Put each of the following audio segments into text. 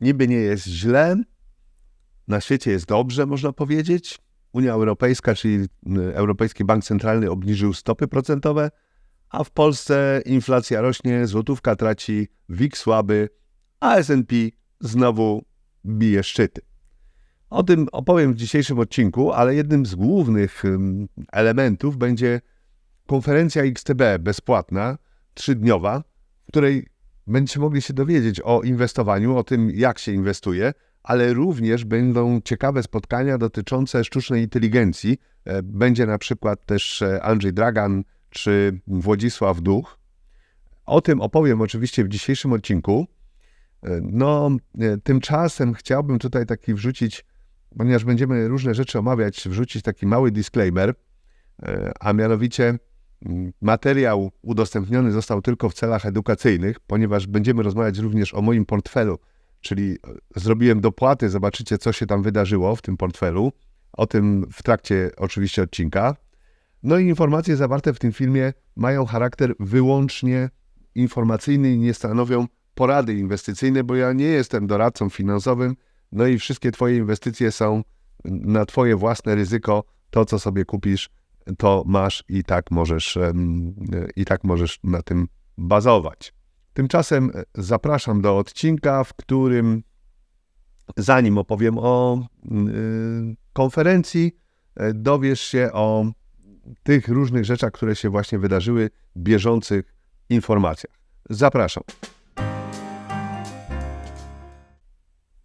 niby nie jest źle, na świecie jest dobrze, można powiedzieć. Unia Europejska, czyli Europejski Bank Centralny obniżył stopy procentowe, a w Polsce inflacja rośnie, złotówka traci, WIG słaby, a S&P znowu bije szczyty. O tym opowiem w dzisiejszym odcinku, ale jednym z głównych elementów będzie konferencja XTB bezpłatna, trzydniowa, w której będziecie mogli się dowiedzieć o inwestowaniu, o tym, jak się inwestuje, ale również będą ciekawe spotkania dotyczące sztucznej inteligencji. E, będzie na przykład też e, Andrzej Dragan czy Włodzisław Duch. O tym opowiem oczywiście w dzisiejszym odcinku. E, no, tymczasem chciałbym tutaj taki wrzucić, ponieważ będziemy różne rzeczy omawiać, wrzucić taki mały disclaimer, a mianowicie materiał udostępniony został tylko w celach edukacyjnych, ponieważ będziemy rozmawiać również o moim portfelu, czyli zrobiłem dopłaty, zobaczycie co się tam wydarzyło w tym portfelu, o tym w trakcie oczywiście odcinka. No i informacje zawarte w tym filmie mają charakter wyłącznie informacyjny i nie stanowią porady inwestycyjne, bo ja nie jestem doradcą finansowym, no i wszystkie Twoje inwestycje są na Twoje własne ryzyko. To, co sobie kupisz, to masz i tak możesz, i tak możesz na tym bazować. Tymczasem e, zapraszam do odcinka, w którym zanim opowiem o y, konferencji, e, dowiesz się o tych różnych rzeczach, które się właśnie wydarzyły, bieżących informacjach. Zapraszam.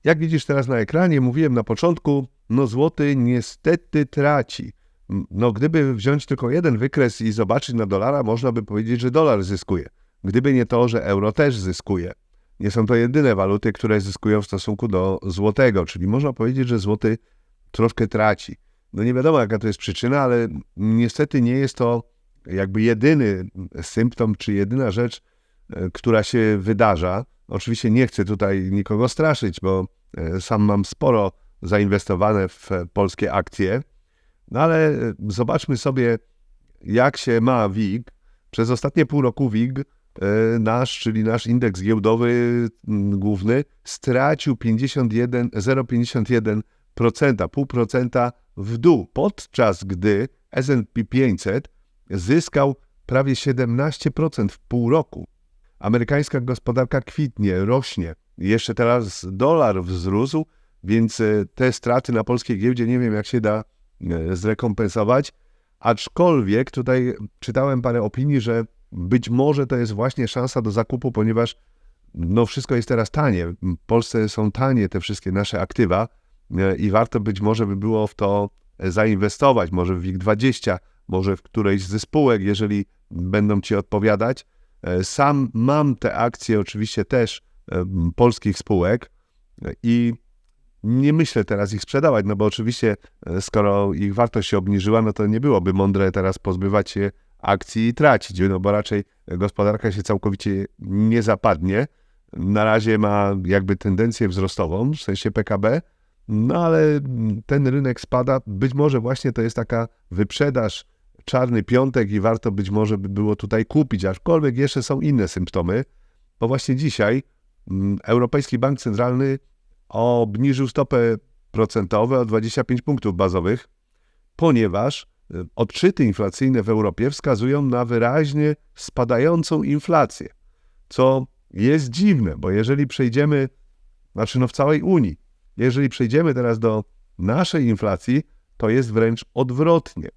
Jak widzisz teraz na ekranie, mówiłem na początku, no złoty niestety traci. No gdyby wziąć tylko jeden wykres i zobaczyć na dolara, można by powiedzieć, że dolar zyskuje. Gdyby nie to, że euro też zyskuje. Nie są to jedyne waluty, które zyskują w stosunku do złotego, czyli można powiedzieć, że złoty troszkę traci. No nie wiadomo, jaka to jest przyczyna, ale niestety nie jest to jakby jedyny symptom, czy jedyna rzecz, e, która się wydarza. Oczywiście nie chcę tutaj nikogo straszyć, bo e, sam mam sporo zainwestowane w polskie akcje, no ale e, zobaczmy sobie, jak się ma WIG. Przez ostatnie pół roku WIG E, nasz, czyli nasz indeks giełdowy główny, stracił 51, 0,51%, pół procenta w dół, podczas gdy S&P 500 zyskał prawie 17% w pół roku. Amerykańska gospodarka kwitnie, rośnie. Jeszcze teraz dolar wzrósł, więc e, te straty na polskiej giełdzie nie wiem, jak się da zrekompensować. Aczkolwiek tutaj czytałem parę opinii, że być może to jest właśnie szansa do zakupu, ponieważ no wszystko jest teraz tanie. W Polsce są tanie te wszystkie nasze aktywa e, i warto być może by było w to zainwestować, może w WIG20, może w którejś ze spółek, jeżeli będą Ci odpowiadać. E, sam mam te akcje oczywiście też e, polskich spółek i nie myślę teraz ich sprzedawać, no bo oczywiście skoro ich wartość się obniżyła, no to nie byłoby mądre teraz pozbywać się akcji tracić, no bo raczej gospodarka się całkowicie nie zapadnie. Na razie ma jakby tendencję wzrostową, w sensie PKB, no ale ten rynek spada. Być może właśnie to jest taka wyprzedaż, czarny piątek i warto być może by było tutaj kupić, aczkolwiek jeszcze są inne symptomy, bo właśnie dzisiaj mm, Europejski Bank Centralny obniżył stopę procentową o 25 punktów bazowych, ponieważ odczyty inflacyjne w Europie wskazują na wyraźnie spadającą inflację, co jest dziwne, bo jeżeli przejdziemy, znaczy no w całej Unii, jeżeli przejdziemy teraz do naszej inflacji, to jest wręcz odwrotnie.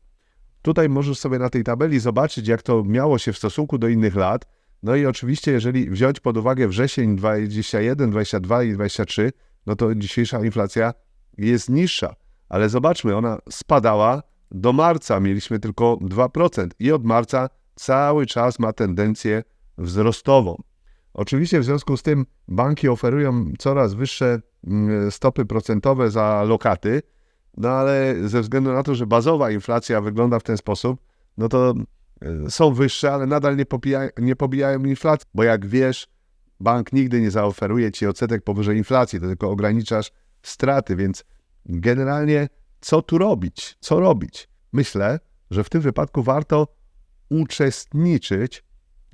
Tutaj możesz sobie na tej tabeli zobaczyć, jak to miało się w stosunku do innych lat. No i oczywiście, jeżeli wziąć pod uwagę wrzesień 21, 22 i 23, no to dzisiejsza inflacja jest niższa. Ale zobaczmy, ona spadała do marca mieliśmy tylko 2% i od marca cały czas ma tendencję wzrostową. Oczywiście w związku z tym banki oferują coraz wyższe mm, stopy procentowe za lokaty, no ale ze względu na to, że bazowa inflacja wygląda w ten sposób, no to e, są wyższe, ale nadal nie, nie pobijają inflacji, bo jak wiesz, bank nigdy nie zaoferuje ci odsetek powyżej inflacji, to tylko ograniczasz straty, więc generalnie co tu robić? Co robić? Myślę, że w tym wypadku warto uczestniczyć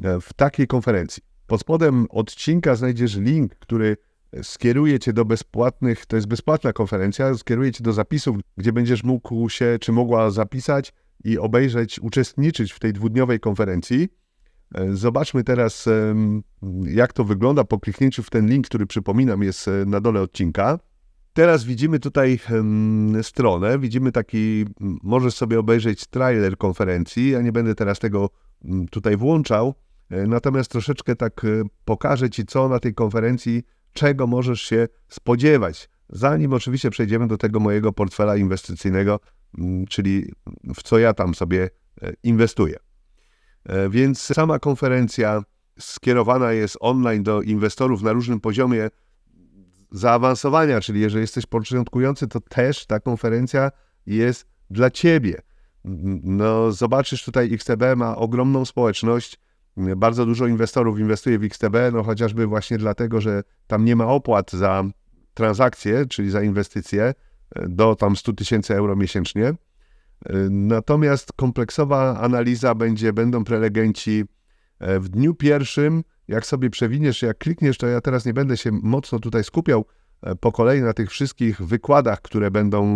e, w takiej konferencji. Pod spodem odcinka znajdziesz link, który skieruje cię do bezpłatnych, to jest bezpłatna konferencja, skieruje cię do zapisów, gdzie będziesz mógł się, czy mogła zapisać i obejrzeć, uczestniczyć w tej dwudniowej konferencji. E, zobaczmy teraz, jak to wygląda po kliknięciu w ten link, który przypominam jest e, na dole odcinka. Teraz widzimy tutaj stronę, widzimy taki, możesz sobie obejrzeć trailer konferencji. Ja nie będę teraz tego tutaj włączał, e, natomiast troszeczkę tak pokażę Ci, co na tej konferencji, czego możesz się spodziewać. Zanim oczywiście przejdziemy do tego mojego portfela inwestycyjnego, czyli w co ja tam sobie inwestuję. E, więc sama konferencja skierowana jest online do inwestorów na różnym poziomie zaawansowania, czyli jeżeli jesteś początkujący, to też ta konferencja jest dla ciebie. No, zobaczysz tutaj XTB ma ogromną społeczność, bardzo dużo inwestorów inwestuje w XTB, no chociażby właśnie dlatego, że tam nie ma opłat za transakcje, czyli za inwestycje e, do tam 100 tysięcy euro miesięcznie. Natomiast kompleksowa analiza będzie, będą prelegenci e, w dniu pierwszym. Jak sobie przewiniesz, jak klikniesz, to ja teraz nie będę się mocno tutaj skupiał e, po kolei na tych wszystkich wykładach, które będą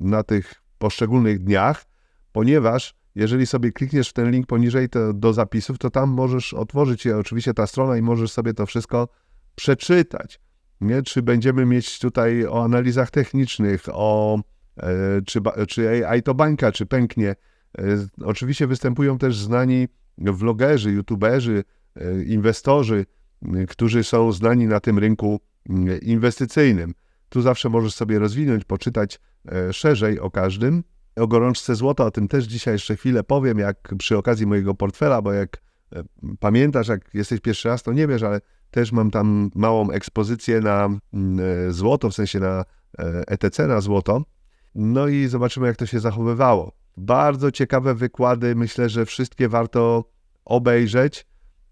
na tych poszczególnych dniach, ponieważ jeżeli sobie klikniesz w ten link poniżej to, do zapisów, to tam możesz otworzyć się oczywiście ta strona i możesz sobie to wszystko przeczytać. Nie? Czy będziemy mieć tutaj o analizach technicznych, o czy, czy AI to bańka, czy pęknie. E, oczywiście występują też znani vlogerzy, youtuberzy, e, inwestorzy, którzy są znani na tym rynku inwestycyjnym. Tu zawsze możesz sobie rozwinąć, poczytać szerzej o każdym. O gorączce złota, o tym też dzisiaj jeszcze chwilę powiem, jak przy okazji mojego portfela, bo jak pamiętasz, jak jesteś pierwszy raz, to nie wiesz, ale też mam tam małą ekspozycję na złoto, w sensie na ETC, na złoto. No i zobaczymy, jak to się zachowywało. Bardzo ciekawe wykłady, myślę, że wszystkie warto obejrzeć.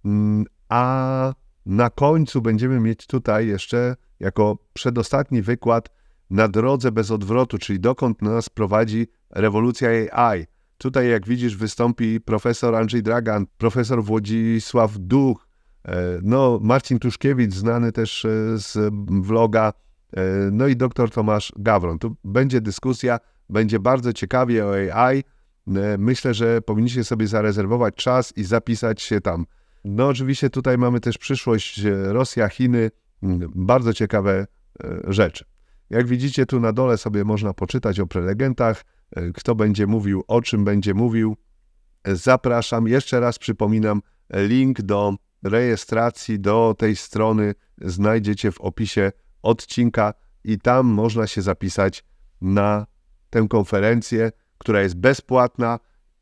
Mm, a na końcu będziemy mieć tutaj jeszcze jako przedostatni wykład na drodze bez odwrotu, czyli dokąd nas prowadzi rewolucja AI. Tutaj, jak widzisz, wystąpi profesor Andrzej Dragan, profesor Włodzisław Duch, e, no, Marcin Tuszkiewicz, znany też e, z vloga no i dr Tomasz Gawron. Tu będzie dyskusja, będzie bardzo ciekawie o AI. E, myślę, że powinniście sobie zarezerwować czas i zapisać się tam. No oczywiście tutaj mamy też przyszłość e, Rosja, Chiny, mm, bardzo ciekawe rzeczy. Jak widzicie tu na dole sobie można poczytać o prelegentach, kto będzie mówił, o czym będzie mówił. Zapraszam, jeszcze raz przypominam, link do rejestracji do tej strony znajdziecie w opisie odcinka i tam można się zapisać na tę konferencję, która jest bezpłatna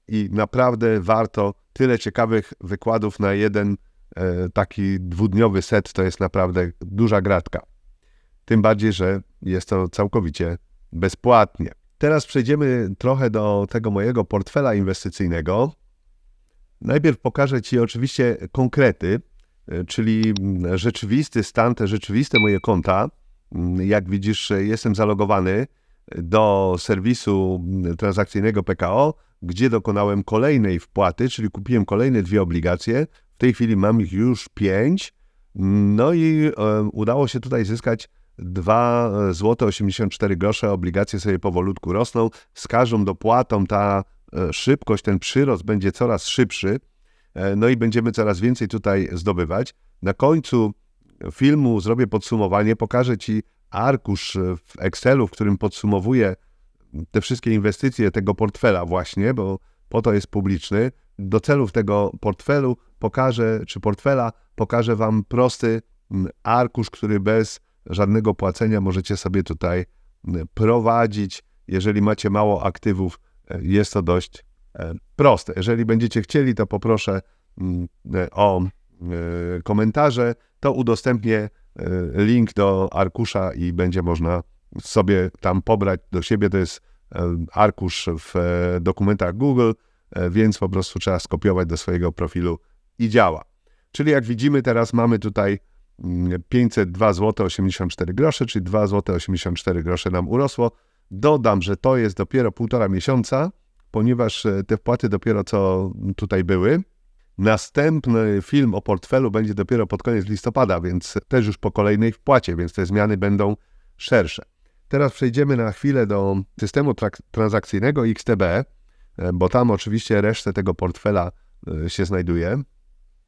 i naprawdę warto. Tyle ciekawych wykładów na jeden e, taki dwudniowy set to jest naprawdę duża gratka. Tym bardziej, że jest to całkowicie bezpłatnie. Teraz przejdziemy trochę do tego mojego portfela inwestycyjnego. Najpierw pokażę Ci oczywiście konkrety, czyli mm, rzeczywisty stan, te rzeczywiste moje konta. Mm, jak widzisz, jestem zalogowany do serwisu mm, transakcyjnego PKO, gdzie dokonałem kolejnej wpłaty, czyli kupiłem kolejne dwie obligacje. W tej chwili mam ich już pięć. No i e, udało się tutaj zyskać 2 e, zł 84 grosze. Obligacje sobie powolutku rosną. Z każdą dopłatą ta szybkość, ten przyrost będzie coraz szybszy. E, no i będziemy coraz więcej tutaj zdobywać. Na końcu filmu zrobię podsumowanie, pokażę Ci arkusz w Excelu, w którym podsumowuję te wszystkie inwestycje tego portfela właśnie, bo po to jest publiczny. Do celów tego portfelu pokażę, czy portfela, pokażę Wam prosty arkusz, który bez żadnego płacenia możecie sobie tutaj prowadzić. Jeżeli macie mało aktywów, e, jest to dość E, proste. Jeżeli będziecie chcieli, to poproszę mm, e, o e, komentarze, to udostępnię link do arkusza i będzie można sobie tam pobrać do siebie. To jest arkusz w dokumentach Google, więc po prostu trzeba skopiować do swojego profilu i działa. Czyli jak widzimy, teraz mamy tutaj 502 zł 84 grosze, czyli 2 zł 84 grosze nam urosło. Dodam, że to jest dopiero półtora miesiąca, ponieważ e, te wpłaty dopiero co tutaj były. Następny film o portfelu będzie dopiero pod koniec listopada, więc też już po kolejnej wpłacie, więc te zmiany będą szersze. Teraz przejdziemy na chwilę do systemu transakcyjnego XTB, e, bo tam oczywiście resztę tego portfela e, się znajduje.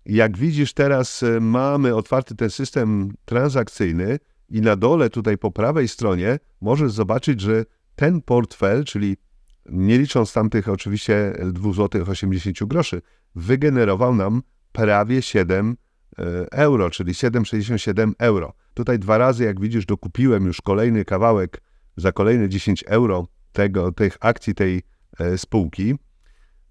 Jak widzisz, teraz mamy otwarty ten system transakcyjny i na dole tutaj po prawej stronie możesz zobaczyć, że ten portfel, czyli nie licząc tamtych oczywiście 2 zł 80 groszy, wygenerował nam prawie 7 euro, czyli 7,67 euro. Tutaj dwa razy, jak widzisz, dokupiłem już kolejny kawałek za kolejne 10 euro tego, tych akcji tej e, spółki.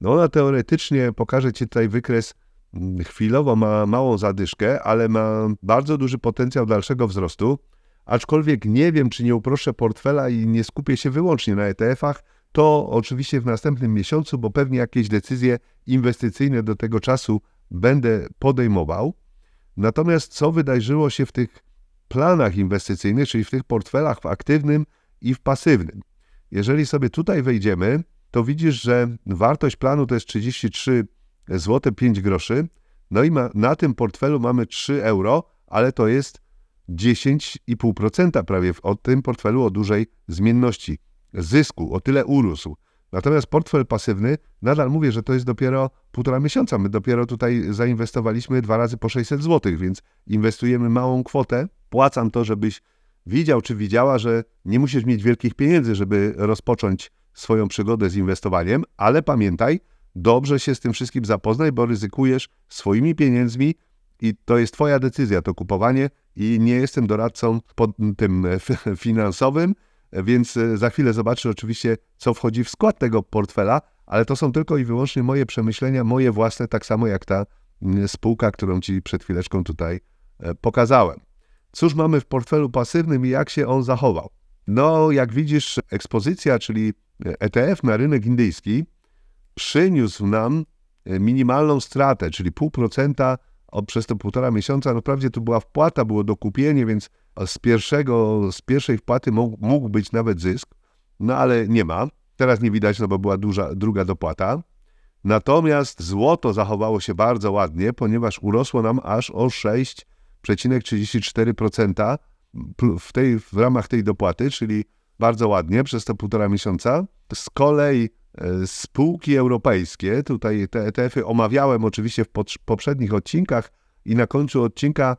No ona teoretycznie pokaże Ci tutaj wykres mm, chwilowo ma małą zadyszkę, ale ma bardzo duży potencjał dalszego wzrostu. Aczkolwiek nie wiem, czy nie uproszę portfela i nie skupię się wyłącznie na ETF-ach, to oczywiście w następnym miesiącu, bo pewnie jakieś decyzje inwestycyjne do tego czasu będę podejmował. Natomiast co wydarzyło się w tych planach inwestycyjnych, czyli w tych portfelach w aktywnym i w pasywnym? Jeżeli sobie tutaj wejdziemy, to widzisz, że wartość planu to jest 33 zł 5 groszy. No i ma, na tym portfelu mamy 3 euro, ale to jest 10,5% prawie od tym portfelu o dużej zmienności zysku, o tyle urósł. Natomiast portfel pasywny, nadal mówię, że to jest dopiero półtora miesiąca. My dopiero tutaj zainwestowaliśmy dwa razy po 600 zł, więc inwestujemy małą kwotę. Płacam to, żebyś widział czy widziała, że nie musisz mieć wielkich pieniędzy, żeby rozpocząć swoją przygodę z inwestowaniem, ale pamiętaj, dobrze się z tym wszystkim zapoznaj, bo ryzykujesz swoimi pieniędzmi i to jest Twoja decyzja, to kupowanie i nie jestem doradcą pod tym finansowym, więc e, za chwilę zobaczysz oczywiście, co wchodzi w skład tego portfela, ale to są tylko i wyłącznie moje przemyślenia, moje własne, tak samo jak ta spółka, którą Ci przed chwileczką tutaj e, pokazałem. Cóż mamy w portfelu pasywnym i jak się on zachował? No, jak widzisz, ekspozycja, czyli ETF na rynek indyjski, przyniósł nam e, minimalną stratę, czyli 0,5% przez te półtora miesiąca. No, wprawdzie tu była wpłata, było dokupienie, więc z, pierwszego, z pierwszej wpłaty mógł, mógł być nawet zysk, no ale nie ma. Teraz nie widać, no bo była duża, druga dopłata. Natomiast złoto zachowało się bardzo ładnie, ponieważ urosło nam aż o 6,34% w, tej, w ramach tej dopłaty, czyli bardzo ładnie przez te półtora miesiąca. Z kolei e, spółki europejskie, tutaj te ETF-y omawiałem oczywiście w poprzednich odcinkach i na końcu odcinka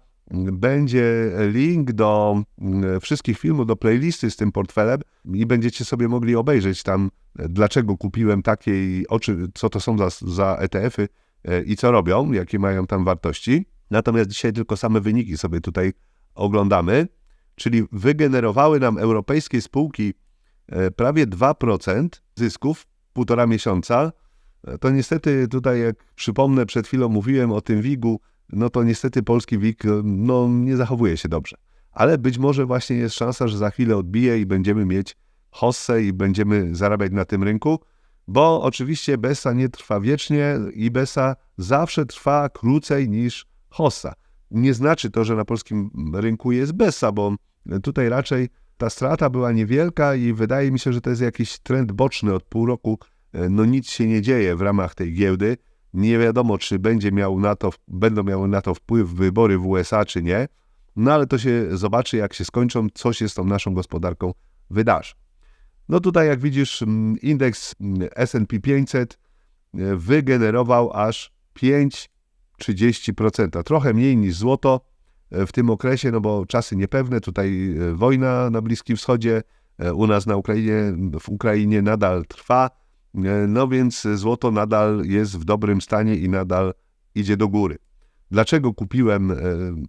będzie link do mm, wszystkich filmów, do playlisty z tym portfelem i będziecie sobie mogli obejrzeć tam, dlaczego kupiłem takie i oczy, co to są za, za ETF-y e, i co robią, jakie mają tam wartości. Natomiast dzisiaj tylko same wyniki sobie tutaj oglądamy, czyli wygenerowały nam europejskie spółki e, prawie 2% zysków półtora miesiąca. E, to niestety tutaj, jak przypomnę, przed chwilą mówiłem o tym WIG-u, no to niestety polski WIG no, nie zachowuje się dobrze. Ale być może właśnie jest szansa, że za chwilę odbije i będziemy mieć hossę i będziemy zarabiać na tym rynku, bo oczywiście BESA nie trwa wiecznie i BESA zawsze trwa krócej niż hossa. Nie znaczy to, że na polskim rynku jest BESA, bo tutaj raczej ta strata była niewielka i wydaje mi się, że to jest jakiś trend boczny od pół roku. No nic się nie dzieje w ramach tej giełdy. Nie wiadomo, czy będzie miał na to, będą miały na to wpływ wybory w USA, czy nie. No ale to się zobaczy, jak się skończą, co się z tą naszą gospodarką wydarzy. No tutaj, jak widzisz, mm, indeks mm, S&P 500 e, wygenerował aż 5,30%. Trochę mniej niż złoto e, w tym okresie, no bo czasy niepewne. Tutaj e, wojna na Bliskim Wschodzie, u nas na Ukrainie, w Ukrainie nadal trwa no więc złoto nadal jest w dobrym stanie i nadal idzie do góry. Dlaczego kupiłem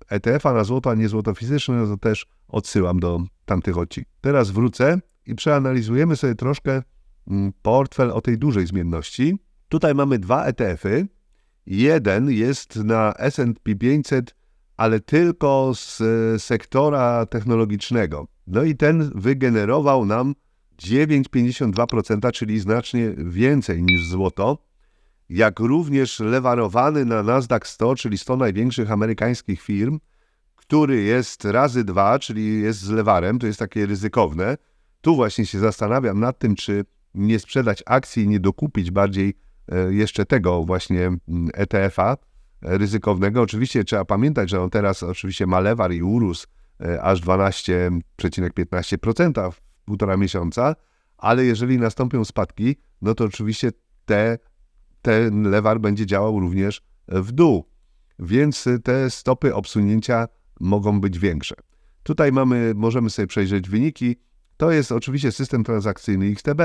ETF-a e na złoto, a nie złoto fizyczne, no to też odsyłam do tamtych odcinków. Teraz wrócę i przeanalizujemy sobie troszkę mm, portfel o tej dużej zmienności. Tutaj mamy dwa ETF-y. Jeden jest na S&P 500, ale tylko z e, sektora technologicznego. No i ten wygenerował nam 9,52%, czyli znacznie więcej niż złoto, jak również lewarowany na Nasdaq 100, czyli 100 największych amerykańskich firm, który jest razy dwa, czyli jest z lewarem, to jest takie ryzykowne. Tu właśnie się zastanawiam nad tym, czy nie sprzedać akcji nie dokupić bardziej e, jeszcze tego właśnie mm, ETF-a ryzykownego. Oczywiście trzeba pamiętać, że on teraz oczywiście ma lewar i urósł aż 12,15% w półtora miesiąca, ale jeżeli nastąpią spadki, no to oczywiście te, ten lewar będzie działał również w dół, więc te stopy obsunięcia mogą być większe. Tutaj mamy, możemy sobie przejrzeć wyniki. To jest oczywiście system transakcyjny XTB.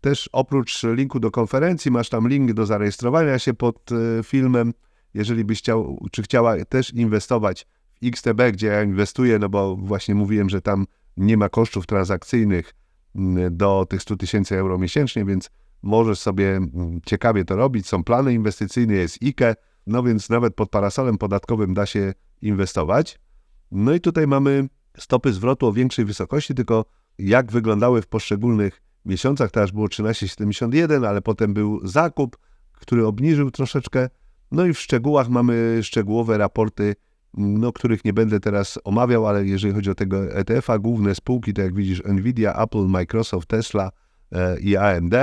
Też oprócz linku do konferencji masz tam link do zarejestrowania się pod e, filmem. Jeżeli byś chciał, czy chciała też inwestować w XTB, gdzie ja inwestuję, no bo właśnie mówiłem, że tam nie ma kosztów transakcyjnych do tych 100 tysięcy euro miesięcznie, więc możesz sobie ciekawie to robić. Są plany inwestycyjne, jest IKE, no więc nawet pod parasolem podatkowym da się inwestować. No i tutaj mamy stopy zwrotu o większej wysokości, tylko jak wyglądały w poszczególnych miesiącach, teraz było 13,71, ale potem był zakup, który obniżył troszeczkę. No i w szczegółach mamy szczegółowe raporty, no, których nie będę teraz omawiał, ale jeżeli chodzi o tego ETF-a, główne spółki, to jak widzisz Nvidia, Apple, Microsoft, Tesla e, i AMD.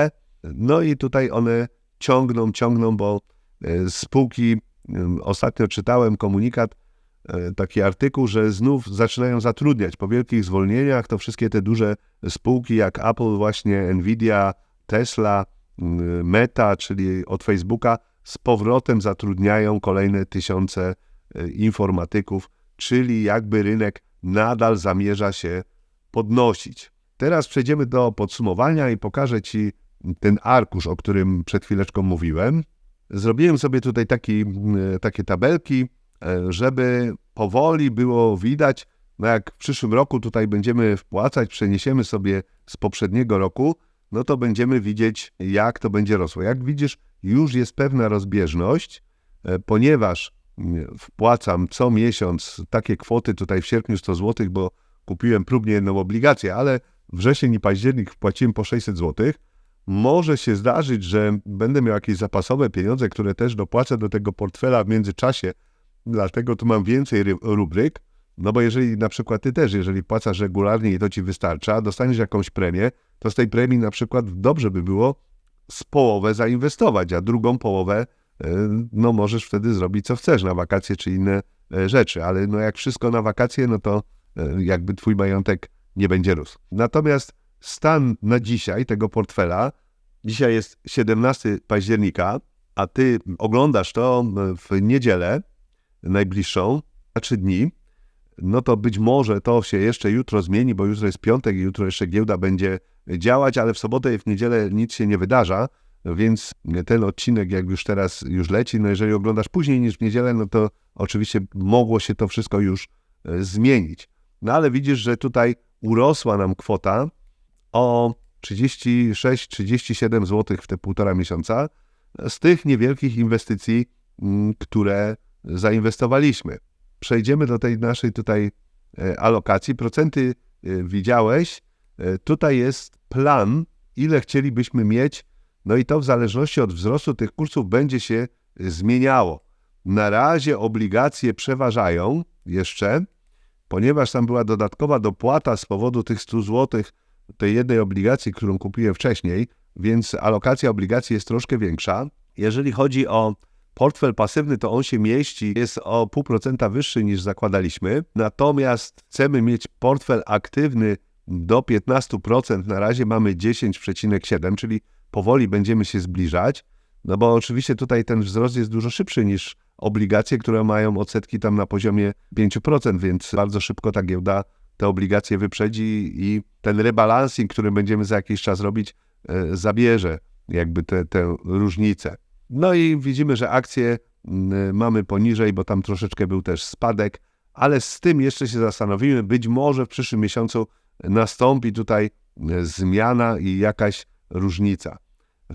No i tutaj one ciągną, ciągną, bo e, spółki, ostatnio czytałem komunikat, E, taki artykuł, że znów zaczynają zatrudniać po wielkich zwolnieniach. To wszystkie te duże spółki jak Apple, właśnie Nvidia, Tesla, Meta, czyli od Facebooka, z powrotem zatrudniają kolejne tysiące informatyków, czyli jakby rynek nadal zamierza się podnosić. Teraz przejdziemy do podsumowania i pokażę Ci ten arkusz, o którym przed chwileczką mówiłem. Zrobiłem sobie tutaj taki, takie tabelki E, żeby powoli było widać, no jak w przyszłym roku tutaj będziemy wpłacać, przeniesiemy sobie z poprzedniego roku, no to będziemy widzieć, jak to będzie rosło. Jak widzisz, już jest pewna rozbieżność, e, ponieważ wpłacam co miesiąc takie kwoty, tutaj w sierpniu 100 zł, bo kupiłem próbnie jedną obligację, ale wrzesień i październik wpłaciłem po 600 zł. Może się zdarzyć, że będę miał jakieś zapasowe pieniądze, które też dopłacę do tego portfela w międzyczasie, Dlatego tu mam więcej rubryk, no bo jeżeli na przykład ty też, jeżeli płacasz regularnie i to ci wystarcza, dostaniesz jakąś premię, to z tej premii na przykład dobrze by było z połowę zainwestować, a drugą połowę no możesz wtedy zrobić co chcesz na wakacje czy inne e, rzeczy, ale no jak wszystko na wakacje, no to e, jakby twój majątek nie będzie rósł. Natomiast stan na dzisiaj tego portfela, dzisiaj jest 17 października, a ty oglądasz to w niedzielę, najbliższą, na trzy dni, no to być może to się jeszcze jutro zmieni, bo jutro jest piątek i jutro jeszcze giełda będzie działać, ale w sobotę i w niedzielę nic się nie wydarza, więc ten odcinek jak już teraz już leci, no jeżeli oglądasz później niż w niedzielę, no to oczywiście mogło się to wszystko już e, zmienić. No ale widzisz, że tutaj urosła nam kwota o 36-37 zł w te półtora miesiąca z tych niewielkich inwestycji, które zainwestowaliśmy. Przejdziemy do tej naszej tutaj e, alokacji. Procenty e, widziałeś. Tutaj jest plan, ile chcielibyśmy mieć, no i to w zależności od wzrostu tych kursów będzie się zmieniało. Na razie obligacje przeważają jeszcze, ponieważ tam była dodatkowa dopłata z powodu tych 100 zł tej jednej obligacji, którą kupiłem wcześniej, więc alokacja obligacji jest troszkę większa. Jeżeli chodzi o portfel pasywny to on się mieści, jest o 0,5% wyższy niż zakładaliśmy. Natomiast chcemy mieć portfel aktywny do 15%, na razie mamy 10,7, czyli powoli będziemy się zbliżać. No bo oczywiście tutaj ten wzrost jest dużo szybszy niż obligacje, które mają odsetki tam na poziomie 5%, więc bardzo szybko ta giełda te obligacje wyprzedzi i ten rebalancing, który będziemy za jakiś czas robić, e, zabierze jakby tę różnicę. No i widzimy, że akcje mamy poniżej, bo tam troszeczkę był też spadek, ale z tym jeszcze się zastanowimy. Być może w przyszłym miesiącu nastąpi tutaj e, zmiana i jakaś różnica.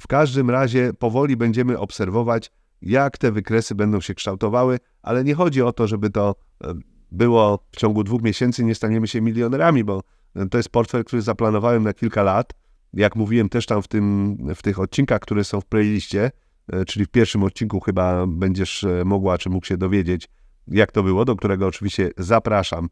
W każdym razie powoli będziemy obserwować, jak te wykresy będą się kształtowały, ale nie chodzi o to, żeby to e, było w ciągu dwóch miesięcy, nie staniemy się milionerami, bo e, to jest portfel, który zaplanowałem na kilka lat. Jak mówiłem też tam w, tym, w tych odcinkach, które są w playliście, E, czyli w pierwszym odcinku chyba będziesz mogła, czy mógł się dowiedzieć, jak to było, do którego oczywiście zapraszam.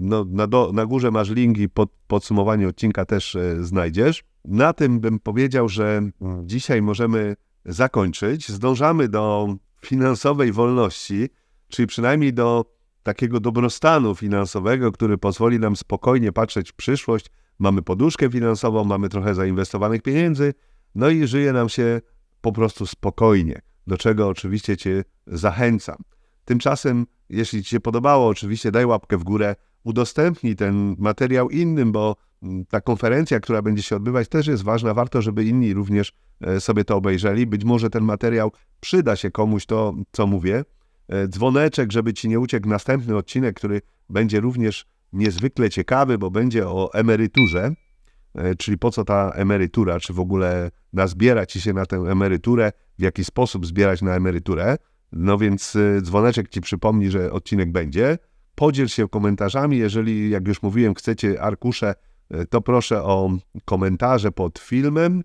No, na, do, na górze masz linki, pod, podsumowanie odcinka też znajdziesz. Na tym bym powiedział, że dzisiaj możemy zakończyć. Zdążamy do finansowej wolności, czyli przynajmniej do takiego dobrostanu finansowego, który pozwoli nam spokojnie patrzeć w przyszłość. Mamy poduszkę finansową, mamy trochę zainwestowanych pieniędzy, no i żyje nam się po prostu spokojnie, do czego oczywiście Cię zachęcam. Tymczasem, jeśli Ci się podobało, oczywiście daj łapkę w górę, udostępnij ten materiał innym, bo mm, ta konferencja, która będzie się odbywać, też jest ważna. Warto, żeby inni również e, sobie to obejrzeli. Być może ten materiał przyda się komuś to, co mówię. E, Dzwoneczek, żeby Ci nie uciekł następny odcinek, który będzie również niezwykle ciekawy, bo będzie o emeryturze, e, czyli po co ta emerytura, czy w ogóle nazbierać się na tę emeryturę, w jaki sposób zbierać na emeryturę. No więc dzwoneczek Ci przypomni, że odcinek będzie. Podziel się komentarzami, jeżeli, jak już mówiłem, chcecie arkusze, y, to proszę o komentarze pod filmem.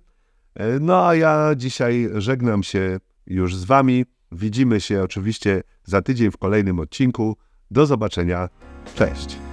Y, No a ja dzisiaj żegnam się już z Wami. Widzimy się oczywiście za tydzień w kolejnym odcinku. Do zobaczenia. Cześć.